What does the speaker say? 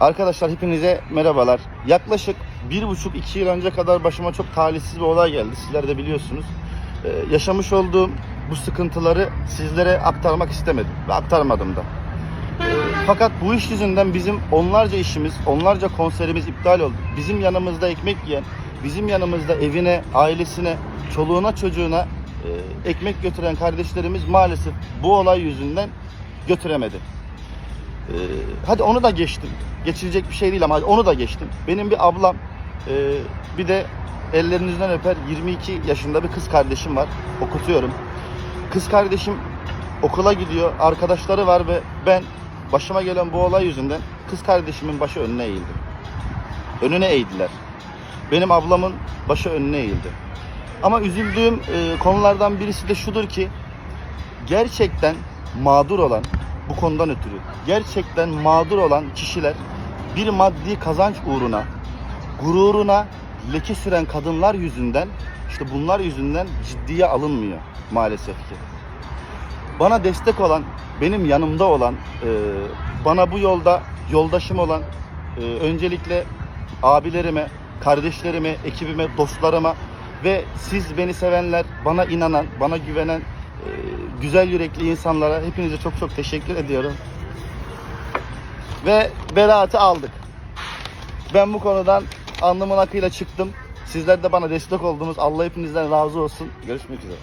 Arkadaşlar hepinize merhabalar. Yaklaşık bir buçuk iki yıl önce kadar başıma çok talihsiz bir olay geldi. Sizler de biliyorsunuz. Ee, yaşamış olduğum bu sıkıntıları sizlere aktarmak istemedim ve aktarmadım da. Ee, fakat bu iş yüzünden bizim onlarca işimiz, onlarca konserimiz iptal oldu. Bizim yanımızda ekmek yiyen, bizim yanımızda evine, ailesine, çoluğuna, çocuğuna e, ekmek götüren kardeşlerimiz maalesef bu olay yüzünden götüremedi. Ee, hadi onu da geçtim. Geçilecek bir şey değil ama onu da geçtim. Benim bir ablam, e, bir de ellerinizden öper 22 yaşında bir kız kardeşim var. Okutuyorum. Kız kardeşim okula gidiyor, arkadaşları var ve ben başıma gelen bu olay yüzünden kız kardeşimin başı önüne eğildi. Önüne eğdiler. Benim ablamın başı önüne eğildi. Ama üzüldüğüm e, konulardan birisi de şudur ki gerçekten mağdur olan bu konudan ötürü gerçekten mağdur olan kişiler bir maddi kazanç uğruna gururuna leke süren kadınlar yüzünden işte bunlar yüzünden ciddiye alınmıyor maalesef ki. Bana destek olan, benim yanımda olan, e, bana bu yolda yoldaşım olan e, öncelikle abilerime, kardeşlerime, ekibime, dostlarıma ve siz beni sevenler, bana inanan, bana güvenen güzel yürekli insanlara hepinize çok çok teşekkür ediyorum. Ve beraatı aldık. Ben bu konudan alnımın akıyla çıktım. Sizler de bana destek oldunuz. Allah hepinizden razı olsun. Görüşmek üzere.